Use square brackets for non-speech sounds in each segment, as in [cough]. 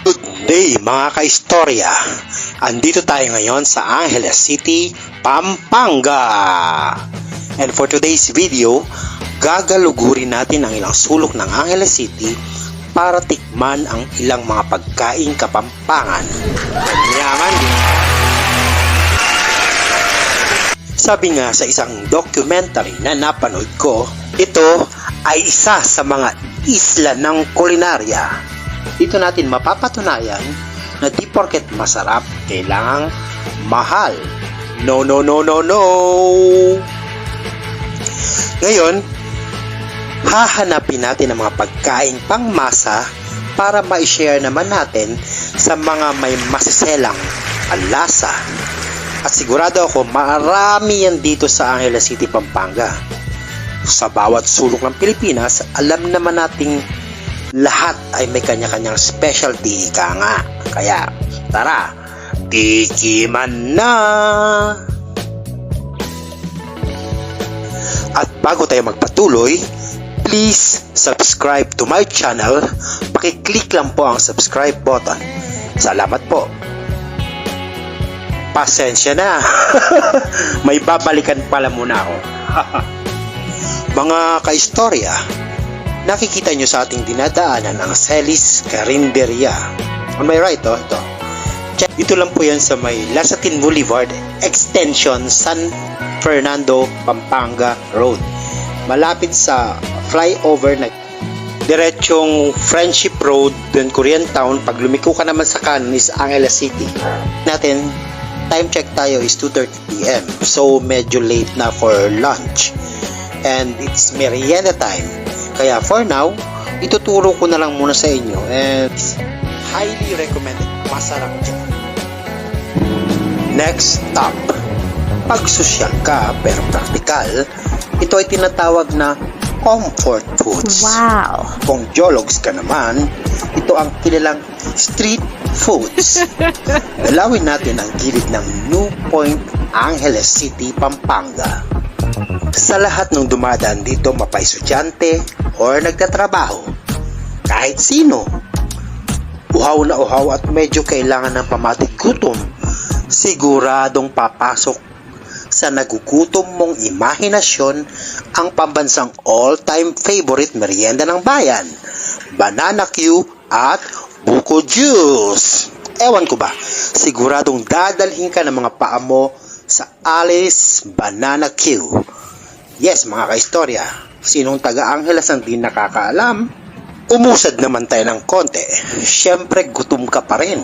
Good day mga kaistorya! Andito tayo ngayon sa Angeles City, Pampanga! And for today's video, gagalugurin natin ang ilang sulok ng Angeles City para tikman ang ilang mga pagkain kapampangan. Yaman! Sabi nga sa isang documentary na napanood ko, ito ay isa sa mga isla ng kulinarya. Dito natin mapapatunayan na di porket masarap, kailangang mahal. No, no, no, no, no! Ngayon, hahanapin natin ang mga pagkain pangmasa para ma-share naman natin sa mga may masiselang alasa. At sigurado ako marami yan dito sa Angeles City, Pampanga. Sa bawat sulok ng Pilipinas, alam naman nating lahat ay may kanya-kanyang specialty ka nga. Kaya, tara, tikiman na! At bago tayo magpatuloy, please subscribe to my channel. Pakiclick lang po ang subscribe button. Salamat po. Pasensya na. [laughs] May babalikan pala muna ako. [laughs] Mga kaistorya, nakikita nyo sa ating dinadaanan ang Celis Carinderia. On my right, oh, ito. Dito lang po yan sa may Lasatin Boulevard Extension San Fernando, Pampanga Road. Malapit sa flyover na diretsong Friendship Road, then Korean Town. Pag lumiko ka naman sa kanan is Angeles City. Natin, time check tayo is 2.30 p.m. So, medyo late na for lunch. And it's merienda time. Kaya for now, ituturo ko na lang muna sa inyo. And it's highly recommended. Masarap dyan. Next stop. Pag social ka pero praktikal, ito ay tinatawag na comfort foods. Wow. Kung jologs ka naman, ito ang kilalang street foods. [laughs] Dalawin natin ang gilid ng New Point, Angeles City, Pampanga. Sa lahat ng dumadaan dito, mapa estudyante or nagtatrabaho, kahit sino, uhaw na uhaw at medyo kailangan ng pamatig gutom, siguradong papasok sa nagugutom mong imahinasyon ang pambansang all-time favorite merienda ng bayan, Banana Q at Buko Juice. Ewan ko ba, siguradong dadalhin ka ng mga paa mo sa Alice Banana Q. Yes, mga kaistorya, sinong taga-Angeles ang di nakakaalam? Umusad naman tayo ng konti. Siyempre, gutom ka pa rin.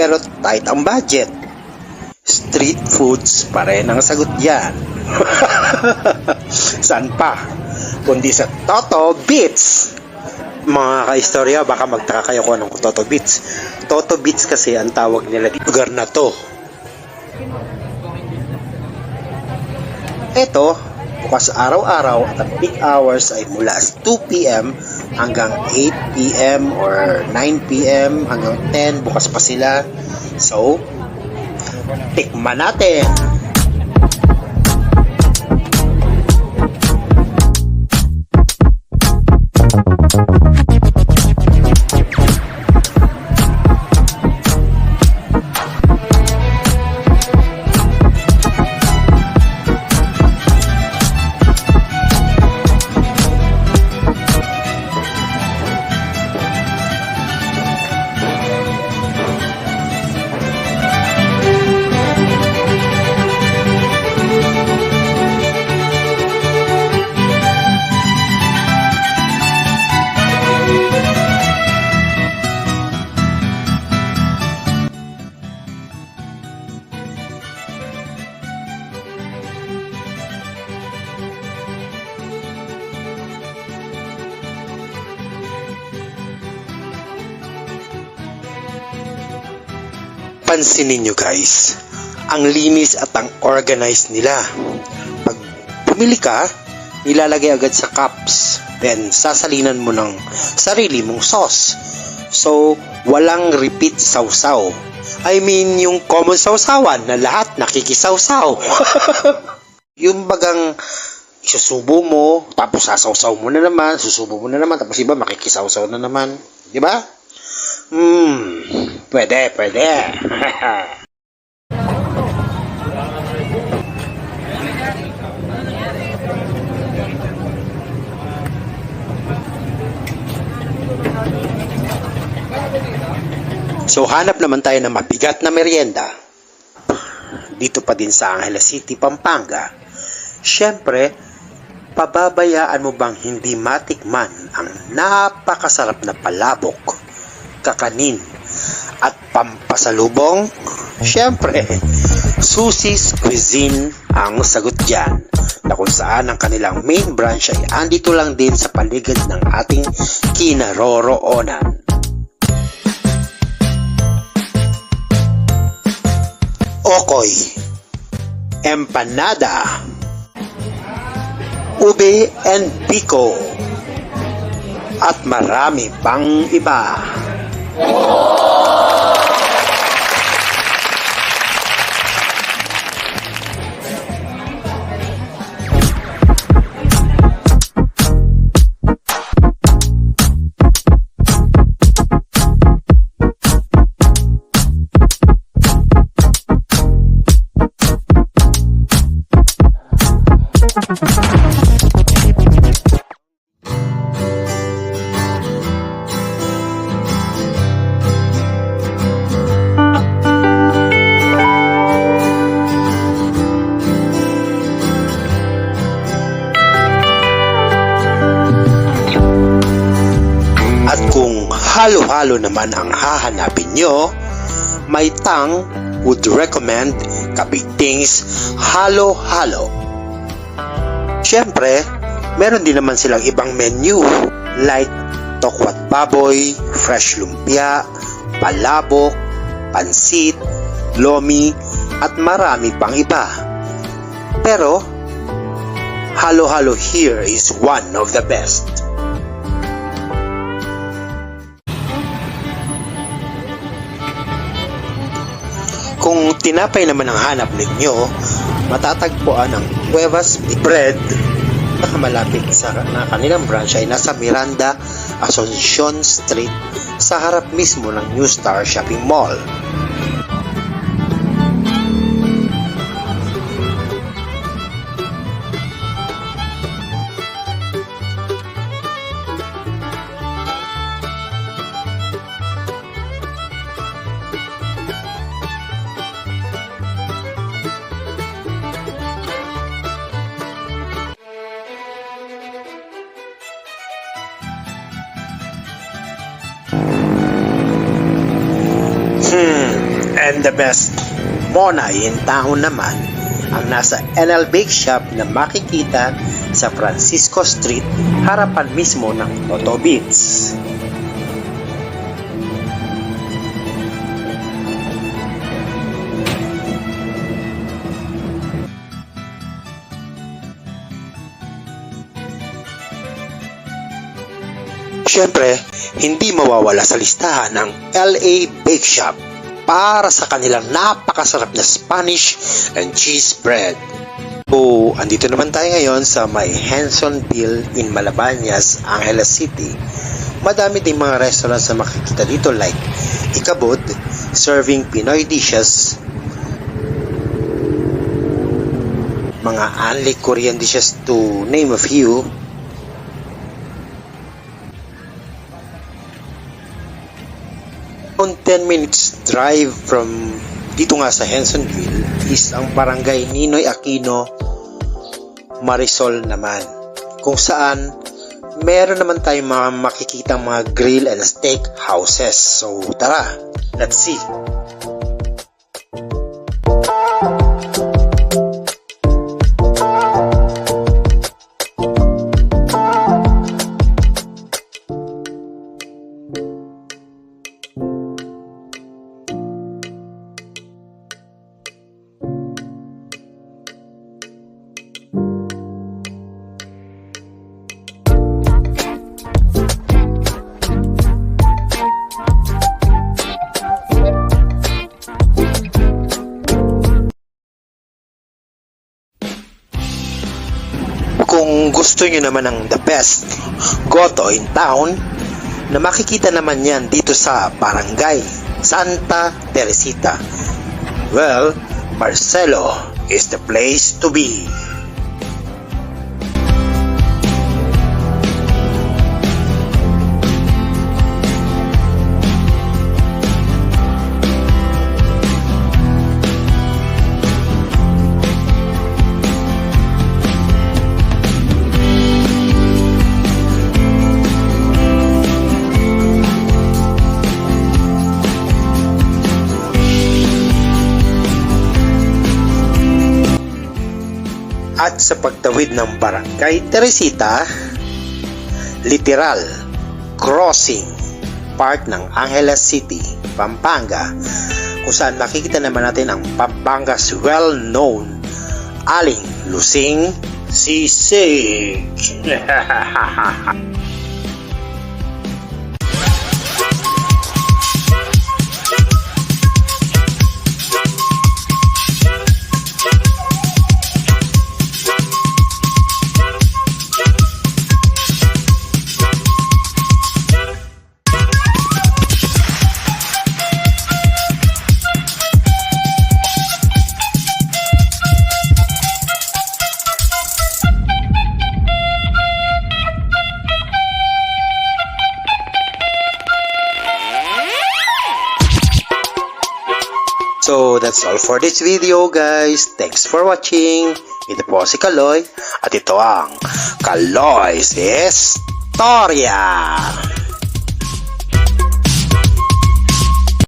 Pero tight ang budget. Street foods pa rin ang sagot yan. [laughs] Saan pa? Kundi sa Toto Beats. Mga kaistorya, baka magtaka kayo kung anong Toto Beats. Toto Beats kasi ang tawag nila dito. Lugar na to. Ito, bukas araw-araw at ang peak hours ay mula 2pm hanggang 8pm or 9pm hanggang 10 bukas pa sila. So, tikman natin. Pansinin nyo guys, ang linis at ang organized nila. Pag bumili ka, nilalagay agad sa cups. Then, sasalinan mo ng sarili mong sauce. So, walang repeat sausaw. I mean, yung common sausawan na lahat nakikisawsaw. [laughs] yung bagang isusubo mo, tapos sasawsaw mo na naman, susubo mo na naman, tapos iba makikisawsaw na naman. Di ba? Hmm, pwede, pwede. so hanap naman tayo ng mabigat na merienda. Dito pa din sa Angeles City, Pampanga. Siyempre, pababayaan mo bang hindi matikman ang napakasarap na palabok, kakanin, at pampasalubong? Siyempre, Susie's Cuisine ang sagot dyan na kung saan ang kanilang main branch ay andito lang din sa paligid ng ating kinaroroonan. Okoy, Empanada, ube and biko, at marami pang iba. At halo-halo naman ang hahanapin nyo, may tang would recommend Kabigting's Halo-Halo. Siyempre, meron din naman silang ibang menu like tokwat baboy, fresh lumpia, palabok, pansit, lomi, at marami pang iba. Pero, halo-halo here is one of the best. Kung tinapay naman ang hanap ninyo, matatagpuan ang Cuevas Bread na malapit sa na kanilang branch ay nasa Miranda, Asuncion Street sa harap mismo ng New Star Shopping Mall. And the best, Mona in town naman ang nasa NL Bake Shop na makikita sa Francisco Street harapan mismo ng Toto Beats. Siyempre, hindi mawawala sa listahan ng LA Bake Shop para sa kanilang napakasarap na Spanish and cheese bread. So, andito naman tayo ngayon sa may Hensonville in Malabañas, Angeles City. Madami ding mga restaurants na makikita dito like Ikabod, serving Pinoy dishes, mga unli Korean dishes to name a few, 10 minutes drive from dito nga sa Hensonville is ang barangay Ninoy Aquino Marisol naman kung saan meron naman tayong mga makikita mga grill and steak houses. So tara let's see gusto nyo naman ng the best goto in town, na makikita naman yan dito sa Barangay Santa Teresita. Well, Marcelo is the place to be. Sa pagtawid ng Barangay Teresita, literal crossing part ng Angeles City, Pampanga, kung saan makikita naman natin ang Pampanga's well-known Aling Lusing Sisig. [laughs] So, that's all for this video guys. Thanks for watching. Ito po si Kaloy at ito ang Kaloy's Istorya.